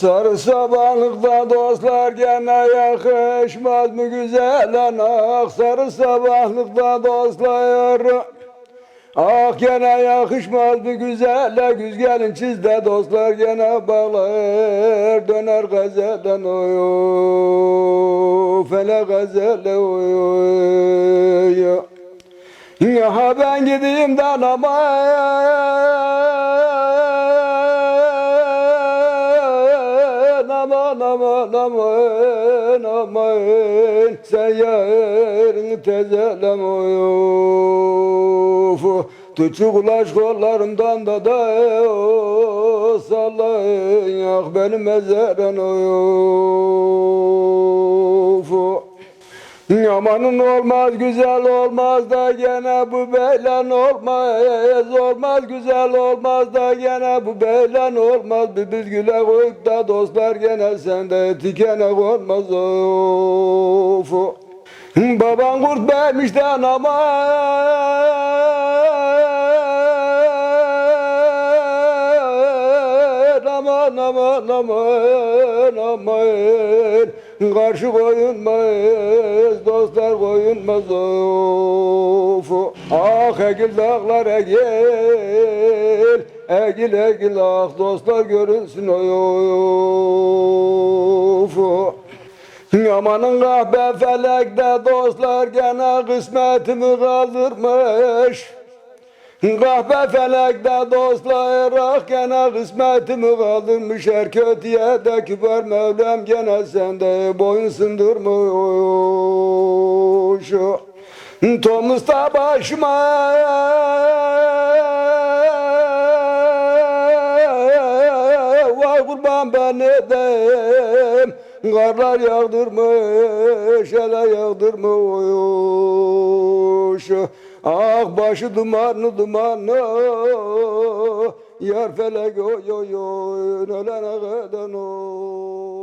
Sarı sabahlıkta dostlar gene yakışmaz mı güzel anak? Sarı sabahlıkta dostlar. Ah gene yakışmaz mı güzelle güz gelin çizde dostlar gene bağlar. Döner gazelden oy oy fele gazelle oy oy ya ben gideyim de aman aman aman aman. Aman sen yarın tezelem of kulaç kollarımdan da da o sallayın. Yak benim mezaren of Yamanın olmaz güzel olmaz da gene bu beylen olmaz. Olmaz güzel olmaz da gene bu beylen olmaz. Bir bilgüle koyup da dostlar gene sende tikene konmaz. Of Baban kurt vermiş de aman aman aman aman aman Karşı koyulmaz dostlar koyulmaz of Ah egil dağlar egil. Egil egil ah dostlar görünsün oy of. Yamanın kahpe felekte dostlar gene kısmetimi kaldırmış Kahpe felekte dostlar ah gene kısmetimi kaldırmış Her kötüye de kibar Mevlam gene sende boyun sındırmış. Tomuzda başıma Vay kurban ben edem Karlar yağdırmış, ele yağdırmış Ah başı dumanlı dumanlı Yar felek oy oy oy Ölene kadar oy